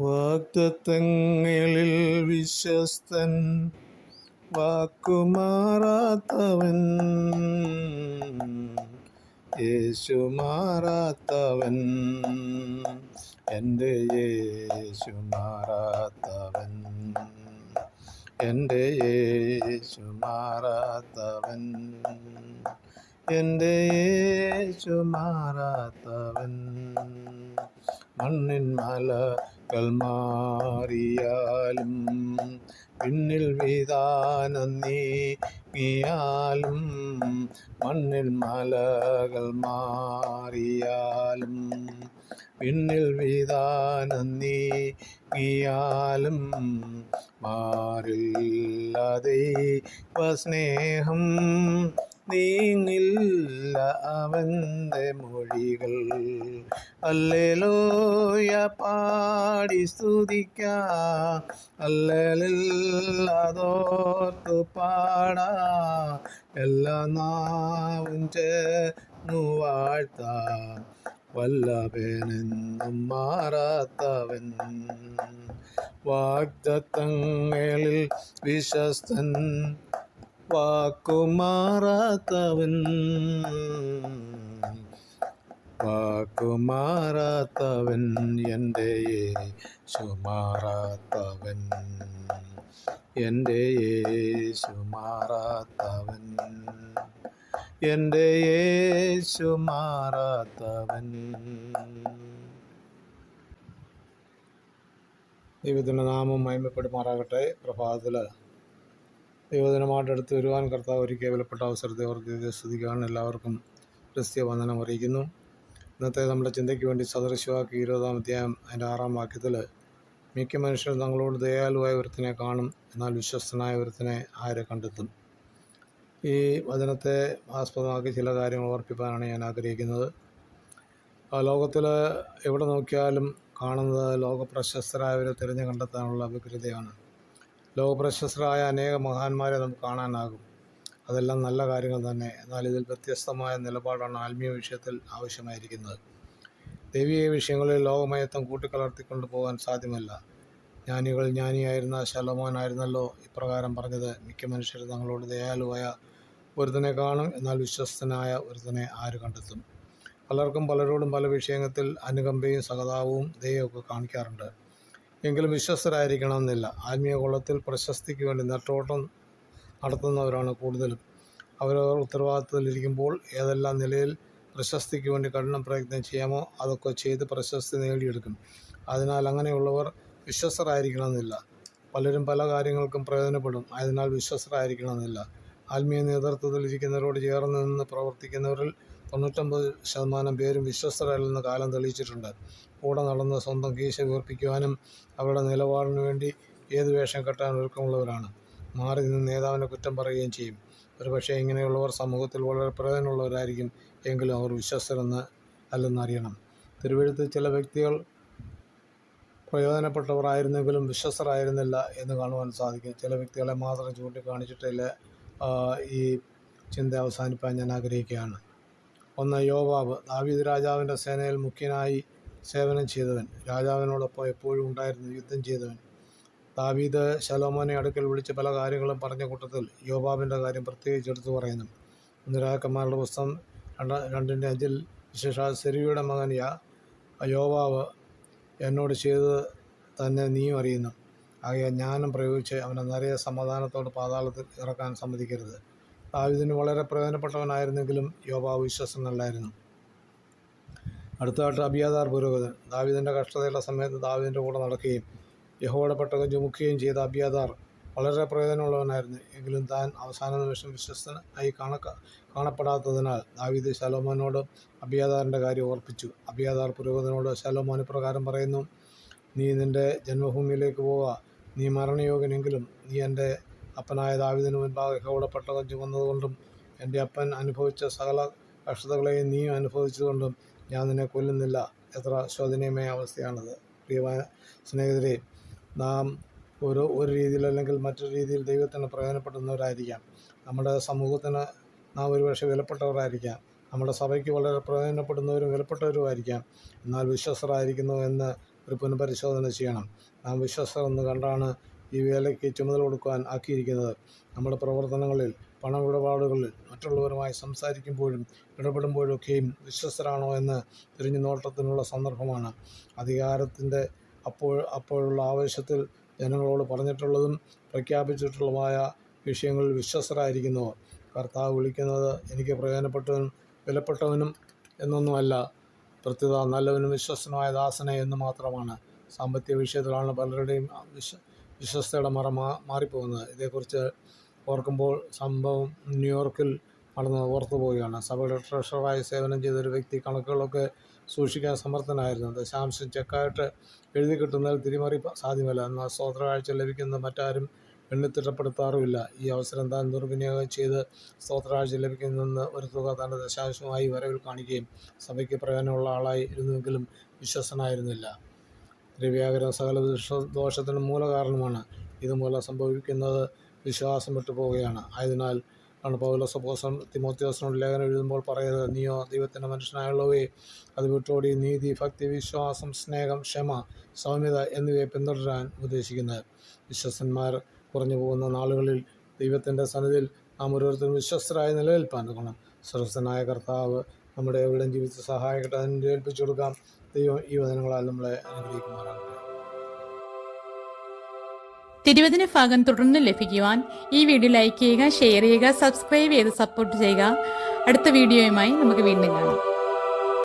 വാഗ്ദത്തങ്ങളിൽ വിശ്വസ്തൻ വാക്കുമാറാത്തവൻ. യേശു മാറാത്തവൻ എന്റെ യേശു മാറാത്തവൻ. എന്റെ യേശു മാറാത്തവൻ എന്റെ യേശു മാറാത്തവൻ. മണ്ണിൻ മലകൾ മാറിയാലും പിന്നിൽ വിധാനം നീങ്ങിയാലും മണ്ണിൽ മലകൾ മാറിയാലും പിന്നിൽ വിധാനം നീങ്ങിയാലും മാറില്ല ദൈവസ്നേഹം നീങ്ങില്ല അവന്റെ മൊഴികൾ. അല്ലേലോയ പാടി സ്തുതിക്ക. അല്ലലില്ലാതോർത്തു പാടാ. എല്ലാ നാവും ചേർന്നു വാഴ്ത്താം. വല്ലവേനെന്നും മാറാത്തവൻ. വാഗ്ദത്തങ്ങളിൽ വിശ്വസ്തൻ. വാക്കുമാറാത്തവൻ. വാക്കുമാറാത്തവൻ എന്റെ സുമാറാത്തവൻ മാറാത്തവൻ എന്റെ സുമാറാത്തവൻ മാറാത്തവൻ എന്റെ സുമാറാത്തവൻ മാറാത്തവൻ ദൈവത്തിന്റെ നാമം മഹിമപ്പെടുമാറാകട്ടെ. പ്രഭാതത്തിൽ ദൈവദിനമായിട്ട് അടുത്ത് വരുവാൻ കർത്താവ് ഒരു വിലപ്പെട്ട അവസരത്തെ ഓർത്ത് സ്തുതിക്കാൻ എല്ലാവർക്കും ക്രിസ്ത്യ വന്ദനം അറിയിക്കുന്നു. ഇന്നത്തെ നമ്മുടെ ചിന്തയ്ക്ക് വേണ്ടി സദൃശവാക്കി ഇരുപതാം അധ്യായം അതിന്റെ ആറാം വാക്യത്തിൽ മിക്ക മനുഷ്യരും തങ്ങളോട് ദയാലുവായ ഒരുത്തിനെ കാണും എന്നാൽ വിശ്വസ്തനായ ഒരുത്തിനെ ആര് കണ്ടെത്തും? ഈ വചനത്തെ ആസ്പദമാക്കി ചില കാര്യങ്ങൾ ഓർപ്പിക്കാനാണ് ഞാൻ ആഗ്രഹിക്കുന്നത്. ലോകത്തിൽ എവിടെ നോക്കിയാലും കാണുന്നത് ലോകപ്രശസ്തരായവരെ തിരഞ്ഞു കണ്ടെത്താനുള്ള വ്യഗ്രതയാണ് ലോകപ്രശസ്തരായ അനേക മഹാന്മാരെ നമുക്ക് കാണാനാകും. അതെല്ലാം നല്ല കാര്യങ്ങൾ തന്നെ. എന്നാൽ ഇതിൽ വ്യത്യസ്തമായ നിലപാടാണ് ആത്മീയ വിഷയത്തിൽ ആവശ്യമായിരിക്കുന്നത്. ദൈവീയ വിഷയങ്ങളിൽ ലോകമയത്വം കൂട്ടിക്കലർത്തിക്കൊണ്ട് പോകാൻ സാധ്യമല്ല. ജ്ഞാനികൾ ജ്ഞാനിയായിരുന്ന ശലോമോനായിരുന്നല്ലോ ഇപ്രകാരം പറഞ്ഞത്. മിക്ക മനുഷ്യർ തങ്ങളോട് ദയാലുവായ ഒരുത്തനെ കാണും എന്നാൽ വിശ്വസ്തനായ ഒരുത്തനെ ആര് കണ്ടെത്തും? പലർക്കും പലരോടും പല വിഷയങ്ങളിൽ അനുകമ്പയും സഹതാപവും ദയൊക്കെ കാണിക്കാറുണ്ട്. എങ്കിലും വിശ്വസ്തരായിരിക്കണമെന്നില്ല. ആത്മീയ കൊള്ളത്തിൽ പ്രശസ്തിക്ക് വേണ്ടി നെട്ടോട്ടം നടത്തുന്നവരാണ് കൂടുതലും. അവരവർ ഉത്തരവാദിത്തത്തിലിരിക്കുമ്പോൾ ഏതെല്ലാം നിലയിൽ പ്രശസ്തിക്ക് വേണ്ടി കഠിന പ്രയത്നം ചെയ്യാമോ അതൊക്കെ ചെയ്ത് പ്രശസ്തി നേടിയെടുക്കും. അതിനാൽ അങ്ങനെയുള്ളവർ വിശ്വസ്തരായിരിക്കണമെന്നില്ല. പലരും പല കാര്യങ്ങൾക്കും പ്രയോജനപ്പെടും. അതിനാൽ വിശ്വസ്തരായിരിക്കണമെന്നില്ല. ആത്മീയ നേതൃത്വത്തിൽ ഇരിക്കുന്നവരോട് ചേർന്ന് നിന്ന് പ്രവർത്തിക്കുന്നവരിൽ തൊണ്ണൂറ്റൊമ്പത് ശതമാനം പേരും വിശ്വസ്തരല്ലെന്ന് കാലം തെളിയിച്ചിട്ടുണ്ട്. കൂടെ നടന്ന് സ്വന്തം കീശ വീർപ്പിക്കുവാനും അവരുടെ നിലപാടിന് വേണ്ടി ഏത് വേഷം കെട്ടാൻ ഒരുക്കമുള്ളവരാണ്. മാറി നിന്ന് നേതാവിനെ കുറ്റം പറയുകയും ചെയ്യും. ഒരുപക്ഷേ ഇങ്ങനെയുള്ളവർ സമൂഹത്തിൽ വളരെ പ്രയോജനമുള്ളവരായിരിക്കും എങ്കിലും അവർ വിശ്വസ്തരെന്ന് അല്ലെന്നറിയണം തിരുവഴുത്ത് ചില വ്യക്തികൾ പ്രയോജനപ്പെട്ടവരായിരുന്നെങ്കിലും വിശ്വസ്തരായിരുന്നില്ല എന്ന് കാണുവാൻ സാധിക്കും. ചില വ്യക്തികളെ മാത്രം ചൂണ്ടിക്കാണിച്ചിട്ടില്ല ഈ ചിന്ത അവസാനിപ്പാൻ ഞാൻ ആഗ്രഹിക്കുകയാണ്. ഒന്ന് യോവാബ് ദാവീദ് രാജാവിന്റെ സേനയിൽ മുഖ്യനായി സേവനം ചെയ്തവൻ. രാജാവിനോടൊപ്പം എപ്പോഴും ഉണ്ടായിരുന്നു യുദ്ധം ചെയ്തവൻ. ദാവീദ് ശലോമോനെ അടുക്കൽ വിളിച്ച് പല കാര്യങ്ങളും പറഞ്ഞ കൂട്ടത്തിൽ യോബാബിന്റെ കാര്യം പ്രത്യേകിച്ച് എടുത്തു പറയുന്നു. ഒന്ന് രാജാക്കന്മാരുടെ പുസ്തകം രണ്ട് രണ്ടിന്റെ അഞ്ചിൽ വിശേഷ സെരിയുടെ മകൻ യാ യോബാവ് എന്നോട് ചെയ്തത് തന്നെ നീയും അറിയുന്നു. ആകെ ജ്ഞാനം പ്രയോഗിച്ച് അവനെ നിറയെ സമാധാനത്തോട് പാതാളത്തിൽ ഇറക്കാൻ സമ്മതിക്കരുത്. ദാവിദിന് വളരെ പ്രയോജനപ്പെട്ടവനായിരുന്നെങ്കിലും യോബാവ് വിശ്വസനല്ലായിരുന്നു. അടുത്തതായിട്ട് അബിയാദാർ പുരോഹിതൻ. ദാവിദിന്റെ കഷ്ടതയുള്ള സമയത്ത് ദാവിദിന്റെ കൂടെ നടക്കുകയും യഹോയുടെ പെട്ടകം ചുമക്കുകയും ചെയ്ത അബിയാദാർ വളരെ പ്രയോജനമുള്ളവനായിരുന്നു. എങ്കിലും താൻ അവസാന നിമിഷം വിശ്വസ്തനായി കാണ കാണപ്പെടാത്തതിനാൽ ദാവീദ് ശലോമോനോട് അബിയാദാറിന്റെ കാര്യം ഓർപ്പിച്ചു. അബിയാദാർ പുരോഹിതനോട് ശലോമോൻ പ്രകാരം പറയുന്നു നീ നിന്റെ ജന്മഭൂമിയിലേക്ക് പോവുക നീ മരണയോഗ്യനെങ്കിലും നീ എന്റെ അപ്പനായ ദാവിദിന് മുൻപാകെ പെട്ടകം ചുമന്നതുകൊണ്ടും എന്റെ അപ്പൻ അനുഭവിച്ച സകല കഷ്ടതകളെയും നീയും അനുഭവിച്ചതുകൊണ്ടും ഞാൻ നിന്നെ കൊല്ലുന്നില്ല. എത്ര ശോധനീയമായ അവസ്ഥയാണത്. പ്രിയ സ്നേഹിതരെ നാം ഒരു ഒരു രീതിയിൽ അല്ലെങ്കിൽ മറ്റൊരു രീതിയിൽ ദൈവത്തിന് പ്രയോജനപ്പെടുന്നവരായിരിക്കാം. നമ്മുടെ സമൂഹത്തിന് നാം ഒരുപക്ഷെ വിലപ്പെട്ടവരായിരിക്കാം. നമ്മുടെ സഭയ്ക്ക് വളരെ പ്രയോജനപ്പെടുന്നവരും വിലപ്പെട്ടവരുമായിരിക്കാം. എന്നാൽ വിശ്വസരായിരിക്കുന്നു എന്ന് ഒരു പുനഃപരിശോധന ചെയ്യണം. നാം വിശ്വസ്തർ കണ്ടാണ് ഈ വേലയ്ക്ക് ചുമതല കൊടുക്കുവാൻ ആക്കിയിരിക്കുന്നത്. നമ്മുടെ പ്രവർത്തനങ്ങളിൽ പണമിടപാടുകളിൽ മറ്റുള്ളവരുമായി സംസാരിക്കുമ്പോഴും ഇടപെടുമ്പോഴൊക്കെയും വിശ്വസ്തരാണോ എന്ന് തിരിഞ്ഞു നോട്ടത്തിനുള്ള സന്ദർഭമാണ്. അധികാരത്തിന്റെ അപ്പോൾ അപ്പോഴുള്ള ആവേശത്തിൽ ജനങ്ങളോട് പറഞ്ഞിട്ടുള്ളതും പ്രഖ്യാപിച്ചിട്ടുള്ളതുമായ വിഷയങ്ങളിൽ വിശ്വസ്തരായിരിക്കുന്നവർ. കർത്താവ് വിളിക്കുന്നത് എനിക്ക് പ്രയോജനപ്പെട്ടവനും വിലപ്പെട്ടവനും എന്നൊന്നുമല്ല. പ്രത്യുത നല്ലവനും വിശ്വസനമായ ദാസനെ എന്ന് മാത്രമാണ് സാമ്പത്തിക വിഷയത്തിലാണ് പലരുടെയും വിശ്വ വിശ്വസ്തയുടെ മറ മാ മാറിപ്പോകുന്നത്. ഇതേക്കുറിച്ച് ഓർക്കുമ്പോൾ സംഭവം ന്യൂയോർക്കിൽ നടന്ന് ഓർത്തു പോവുകയാണ്. സഭയുടെ ട്രഷററായി സേവനം ചെയ്ത ഒരു വ്യക്തി കണക്കുകളൊക്കെ സൂക്ഷിക്കാൻ സമർത്ഥനായിരുന്നു. ദശാംശം ചെക്കായിട്ട് എഴുതി കിട്ടുന്നതിൽ തിരിമറി സാധ്യമല്ല. എന്നാൽ സ്തോത്രകാഴ്ച ലഭിക്കുന്ന മറ്റാരും എണ്ണിത്തിട്ടപ്പെടുത്താറുമില്ല ഈ അവസരം താൻ ദുർവിനിയോഗം ചെയ്ത് സ്തോത്രാഴ്ച ലഭിക്കുന്നതെന്ന് ഒരു തുക തന്റെ ദശാംശമായി വരവിൽ കാണിക്കുകയും സഭയ്ക്ക് പ്രയോജനമുള്ള ആളായി ഇരുന്നെങ്കിലും വിശ്വസനായിരുന്നില്ല ദ്രവ്യാഗ്രഹം സകല ദുഷ- ദോഷത്തിനും മൂലകാരണമാണ്. ഇതുമൂലം സംഭവിക്കുന്നത് വിശ്വാസം വിട്ടു പോവുകയാണ് ആയതിനാൽ ആണ് പൗലോസ് അപ്പോസ്തലൻ തിമോത്യോസനോട് ലേഖനം എഴുതുമ്പോൾ പറയുന്നത് നീയോ ദൈവത്തിന്റെ മനുഷ്യനായുള്ളവയെ അത് വിട്ടോടി നീതി ഭക്തി വിശ്വാസം സ്നേഹം ക്ഷമ സൗമ്യത എന്നിവയെ പിന്തുടരാൻ ഉപദേശിക്കുന്നത് വിശ്വസന്മാർ കുറഞ്ഞു പോകുന്ന നാളുകളിൽ ദൈവത്തിന്റെ സന്നിധിയിൽ നാം ഓരോരുത്തരും വിശ്വസ്തരായി നിലനിൽപ്പാൻ തുടങ്ങണം സ്വർഗസ്ഥനായ കർത്താവ് നമ്മുടെ എവിടെയും ജീവിച്ച് സഹായിക്കട്ടെ. അതിന് ഏൽപ്പിച്ചു കൊടുക്കാം. ദൈവം ഈ വചനങ്ങളാൽ നമ്മളെ അനുഗ്രഹിക്കുമാറാകട്ടെ. തിരുവചന ഭാഗം തുടർന്ന് ലഭിക്കുവാൻ ഈ വീഡിയോ ലൈക്ക് ചെയ്യുക ഷെയർ ചെയ്യുക സബ്സ്ക്രൈബ് ചെയ്ത് സപ്പോർട്ട് ചെയ്യുക. അടുത്ത വീഡിയോയുമായി നമുക്ക് വീണ്ടും കാണാം.